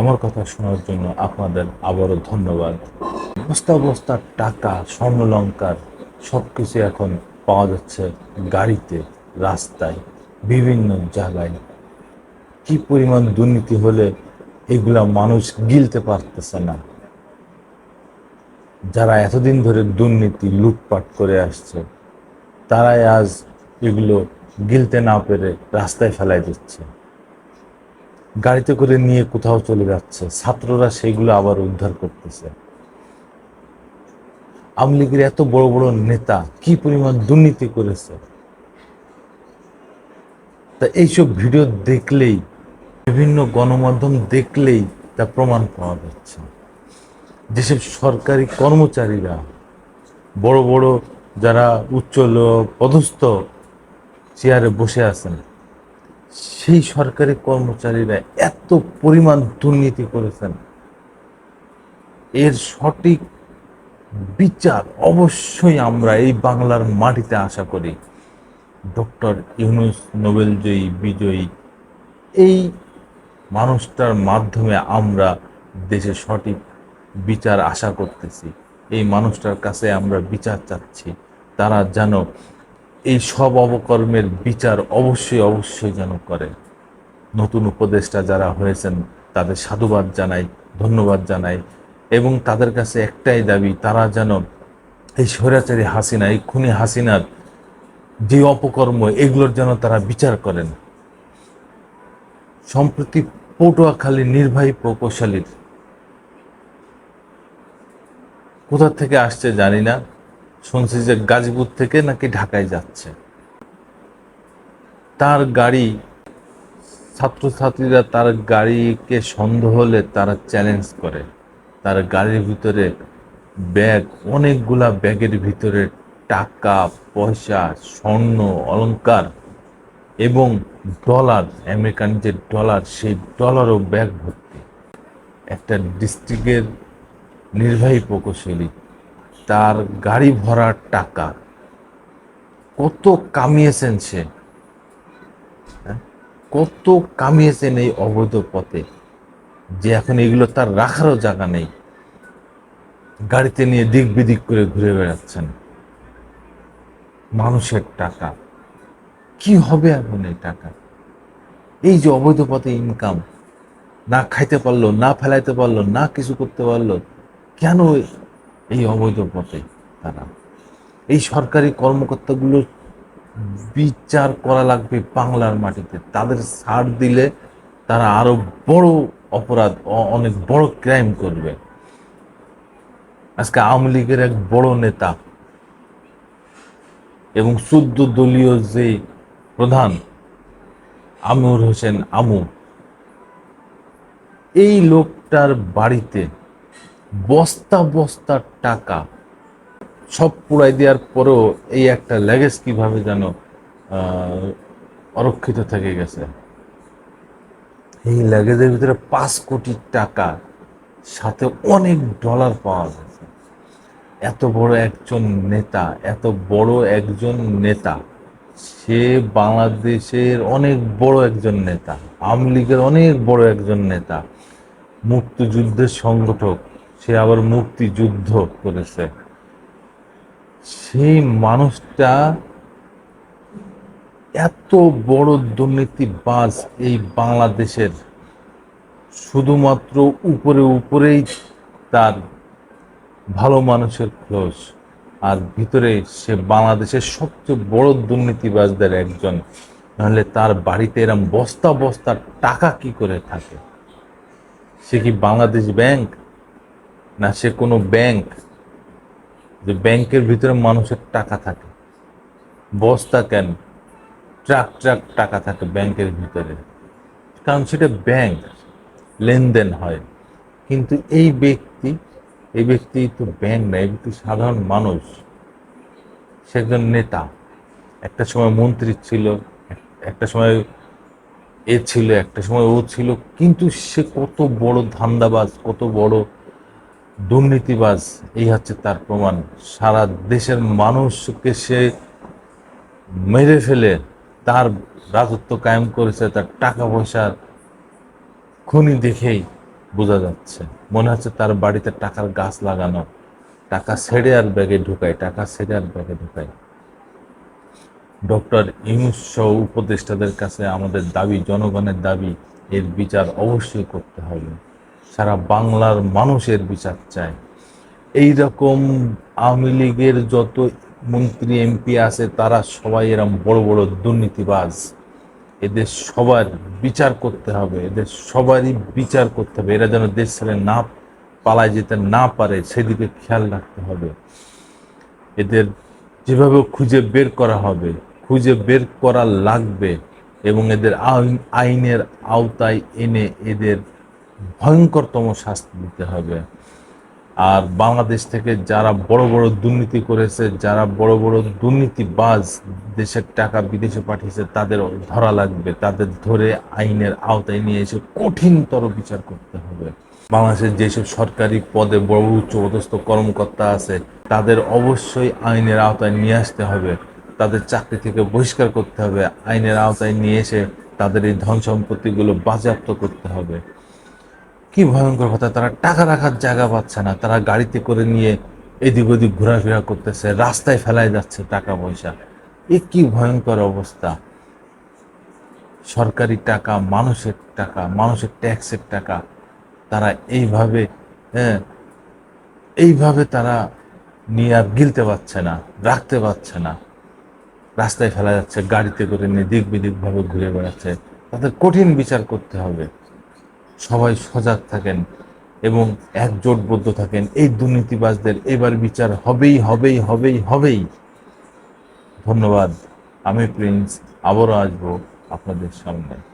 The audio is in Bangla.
আমার কথা শোনার জন্য আপনাদের আবারও ধন্যবাদ। বস্তা বস্তা টাকা, স্বর্ণলঙ্কার সব কিছু এখন পাওয়া যাচ্ছে গাড়িতে। রাস্তায়, বিভিন্ন জায়গায়। কি পরিমাণ দুর্নীতি হলে এগুলা মানুষ গিলতে পারতেছে না। যারা এতদিন ধরে দুর্নীতি, লুটপাট করে আসছে, তারাই আজ এগুলো গিলতে না পেরে রাস্তায় ফেলাই দিচ্ছে। গাড়িতে করে নিয়ে কোথাও চলে যাচ্ছে, ছাত্ররা সেগুলো আবার উদ্ধার করতেছে। আওয়ামী লীগের এত বড় বড় নেতা কি পরিমাণ দুর্নীতি করেছে? তা এইসব ভিডিও দেখলেই, বিভিন্ন গণমাধ্যম দেখলেই তা প্রমাণ পাওয়া যাচ্ছে। যেসব সরকারি কর্মচারীরা, বড় বড় যারা উচ্চ পদস্থ চেয়ারে বসে আছেন, সেই সরকারি কর্মচারীরা এত পরিমাণ দুর্নীতি করেছেন। এর সঠিক বিচার অবশ্যই আমরা এই বাংলার মাটিতে আশা করি। ডক্টর ইউনুস নোবেলজয়ী বিজয়ী। এই মানুষটার মাধ্যমে আমরা দেশে সঠিক বিচার আশা করতেছি। এই মানুষটার কাছে আমরা বিচার চাচ্ছি। তারা যেন এই সব অবকর্মের বিচার অবশ্যই অবশ্যই যেন করে। নতুন উপদেষ্টা যারা হয়েছেন, তাদের সাধুবাদ জানাই, ধন্যবাদ জানাই। এবং তাদের কাছে একটাই দাবি, তারা যেন এই স্বৈরাচারী হাসিনা, এই খুনি হাসিনার যে অপকর্ম, এগুলোর যেন তারা বিচার করেন। সম্প্রতি পটুয়াখালী নির্বাহী প্রকৌশলীর। কোথা থেকে আসছে জানি না, শুনছি যে গাজীপুর থেকে নাকি ঢাকায় যাচ্ছে। তার গাড়ি, ছাত্রছাত্রীরা তার গাড়িকে সন্দেহ হলে তারা চ্যালেঞ্জ করে। তার গাড়ির ভিতরে ব্যাগ, অনেকগুলা ব্যাগের ভিতরে টাকা, পয়সা, স্বর্ণ, অলংকার এবং ডলার, আমেরিকান যে ডলার, সেই ডলারও ব্যাগ ভর্তি। একটা ডিস্ট্রিক্টের নির্বাহী প্রকৌশলী, তার গাড়ি ভরার টাকা, কত কামিয়েছেন সে? হ্যাঁ? কত কামিয়েছেন এই অবৈধ পথে, যে এখন এগুলো তার রাখারও জায়গা নেই। গাড়িতে নিয়ে দিক বিদিক করে ঘুরে বেড়াচ্ছেন। মানুষের টাকা। কি হবে এখন এই টাকা? এই যে অবৈধ পথে ইনকাম না খাইতে পারল, না ফেলাইতে পারল, না কিছু করতে পারল, কেন এই অবৈধ পথে তারা? এই সরকারি কর্মকর্তাগুলো বিচার করা লাগবে বাংলার মাটিতে। তাদের ছাড় দিলে তারা আরও বড় অপরাধ অনেক বড় ক্রাইম করবে। আজকে আওয়ামী লীগের এক বড় নেতা এবং চোদ্দ দলীয় যে প্রধান, আমির হোসেন আমু, এই লোকটার বাড়িতে বস্তা বস্তা টাকা সব পুরাই দেওয়ার পরেও এই একটা লেগেজ কীভাবে যেন অরক্ষিত থেকে গেছে। এই লেগেজের ভিতরে পাঁচ কোটি টাকা, সাথে অনেক ডলার পাওয়া গেছে এত বড় একজন নেতা, এত বড় একজন নেতা, সে বাংলাদেশের অনেক বড় একজন নেতা, আওয়ামী লীগের অনেক বড় একজন নেতা, মুক্তিযুদ্ধের সংগঠক, সে আবার মুক্তিযুদ্ধ করেছে। সেই মানুষটা এত বড় দুর্নীতিবাজ এই বাংলাদেশের, শুধুমাত্র উপরে উপরেই তার ভালো মানুষের খোঁজ। আর ভিতরে সে বাংলাদেশের সবচেয়ে বড় দুর্নীতিবাজদের একজন। নাহলে তার বাড়িতে এরম বস্তা বস্তা টাকা কি করে থাকে? সে কি বাংলাদেশ ব্যাংক? না সে কোনো ব্যাংক? যে ব্যাংকের ভিতরে মানুষের টাকা থাকে। বস্তা কেন? ট্রাক ট্রাক টাকা থাকে ব্যাংকের ভিতরে। কারণ সেটা ব্যাংক লেনদেন হয়। কিন্তু এই ব্যক্তি এই ব্যক্তি তো ব্যাংক না, এই ব্যক্তি সাধারণ মানুষ। সে একজন নেতা। একটা সময় মন্ত্রী ছিল, একটা সময় এ ছিল, একটা সময় ও ছিল, কিন্তু সে কত বড় ধান্দাবাজ, কত বড় দুর্নীতিবাজ, এই হচ্ছে তার প্রমাণ। সারা দেশের মানুষকে সে মেরে ফেলে, তার রাজত্ব কায়েম করেছে, তার টাকা পয়সার খনি দেখেই বোঝা যাচ্ছে। মনে হচ্ছে তার বাড়িতে টাকার গাছ লাগানো। টাকা ছেড়ে আর ব্যাগে ঢুকায়, টাকা ছেড়ে আর ব্যাগে ঢুকায়। ডক্টর ইউনুস উপদেষ্টাদের কাছে আমাদের দাবি, জনগণের দাবি, এর বিচার অবশ্যই করতে হবে। সারা বাংলার মানুষের বিচার চায়। এই রকম আওয়ামী লীগের যত মন্ত্রী, এমপি আছে, তারা সবাই এরকম বড় বড় দুর্নীতিবাজ। এদের সবার বিচার করতে হবে, এদের সবারই বিচার করতে হবে। এরা যেন দেশ ছেড়ে না পালায়, যেতে না পারে, সেদিকে খেয়াল রাখতে হবে। এদের যেভাবে খুঁজে বের করা হবে, খুঁজে বের করা লাগবে এবং এদের আইন- আইনের আওতায় এনে এদের ভয়ঙ্করতম শাস্তি দিতে হবে। আর বাংলাদেশ থেকে যারা বড় বড় দুর্নীতি করেছে, যারা বড় বড় দুর্নীতিবাজ দেশের টাকা বিদেশে পাঠিয়েছে, তাদের ধরা লাগবে। তাদের ধরে আইনের আওতায় নিয়ে এসে কঠিনতর বিচার করতে হবে। বাংলাদেশের যেসব সরকারি পদে বড় উচ্চ পদস্থ কর্মকর্তা আছে, তাদের অবশ্যই আইনের আওতায় নিয়ে আসতে হবে। তাদের চাকরি থেকে বহিষ্কার করতে হবে। আইনের আওতায় নিয়ে এসে তাদের এই ধন সম্পত্তিগুলো বাজেয়াপ্ত করতে হবে। কি ভয়ঙ্কর কথা, তারা টাকা রাখার জায়গা পাচ্ছে না, তারা গাড়িতে করে নিয়ে এদিক ওদিক ঘোরাফেরা করতেছে, রাস্তায় ফেলায় যাচ্ছে টাকা পয়সা। এ কি ভয়ঙ্কর অবস্থা। সরকারি টাকা, মানুষের টাকা, মানুষের ট্যাক্সের টাকা, তারা এইভাবে হ্যাঁ এইভাবে তারা নিয়ে আর গিলতে পারছে না, রাখতে পারছে না। রাস্তায় ফেলা যাচ্ছে, গাড়িতে করে নিয়ে দিক বিদিকভাবে ঘুরে বেড়াচ্ছে। তাদের কঠিন বিচার করতে হবে। সবাই সজাগ থাকেন এবং একজোটবদ্ধ থাকেন। এই দুর্নীতিবাজদের এবার বিচার হবেই হবেই হবেই হবেই। ধন্যবাদ। আমি প্রিন্স, আবারও আসব আপনাদের সামনে।